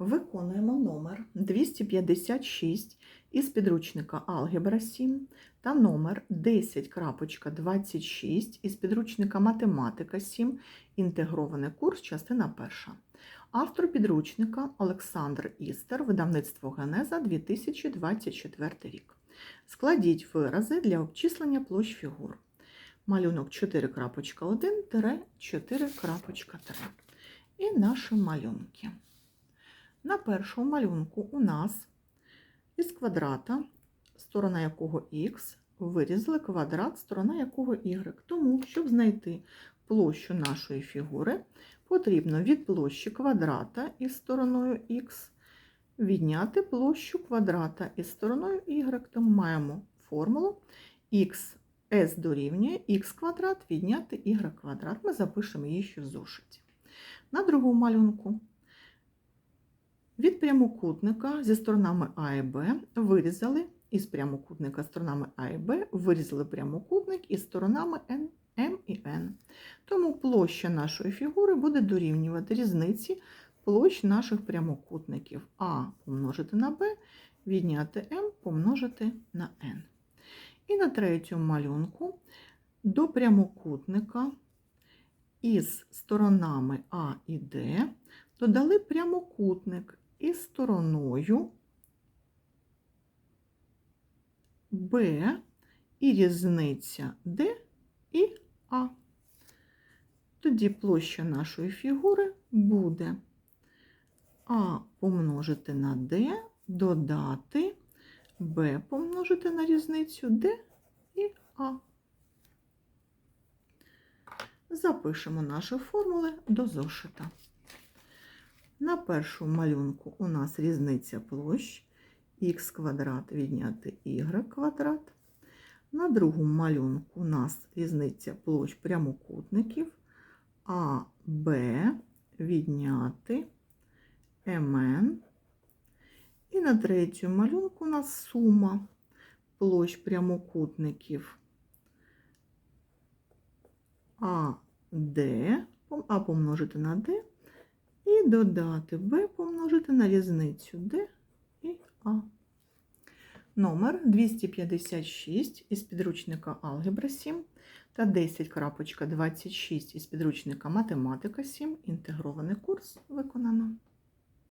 Виконуємо номер 256 із підручника Алгебра 7 та номер 10.26 із підручника Математика 7. Інтегрований курс, частина 1. Автор підручника Олександр Істер, видавництво Генеза 2024 рік. Складіть вирази для обчислення площ фігур. Малюнок 4.1-4.3. І наші малюнки. На першому малюнку у нас із квадрата, сторона якого х, вирізали квадрат, сторона якого y. Тому, щоб знайти площу нашої фігури, потрібно від площі квадрата із стороною х відняти площу квадрата із стороною y. Тому маємо формулу х s дорівнює х квадрат відняти y квадрат. Ми запишемо її ще в зошиті. На другому малюнку від прямокутника зі сторонами А і Б вирізали із прямокутника сторонами А і Б вирізали прямокутник із сторонами N, М і N. Тому площа нашої фігури буде дорівнювати різниці площ наших прямокутників А помножити на Б, відняти М помножити на N. І на третьому малюнку до прямокутника із сторонами А і Д додали прямокутник із стороною Б і різниця Д і А. Тоді площа нашої фігури буде А помножити на Д, додати Б помножити на різницю Д і А. Запишемо наші формули до зошита. На першому малюнку у нас різниця площ х квадрат відняти y квадрат. На другому малюнку у нас різниця площ прямокутників А, Б відняти МН. І на третьому малюнку у нас сума площ прямокутників А, Д, А помножити на Д і додати b помножити на різницю Д і А. Номер 256 із підручника Алгебра 7 та 10.26 із підручника Математика 7. Інтегрований курс виконано.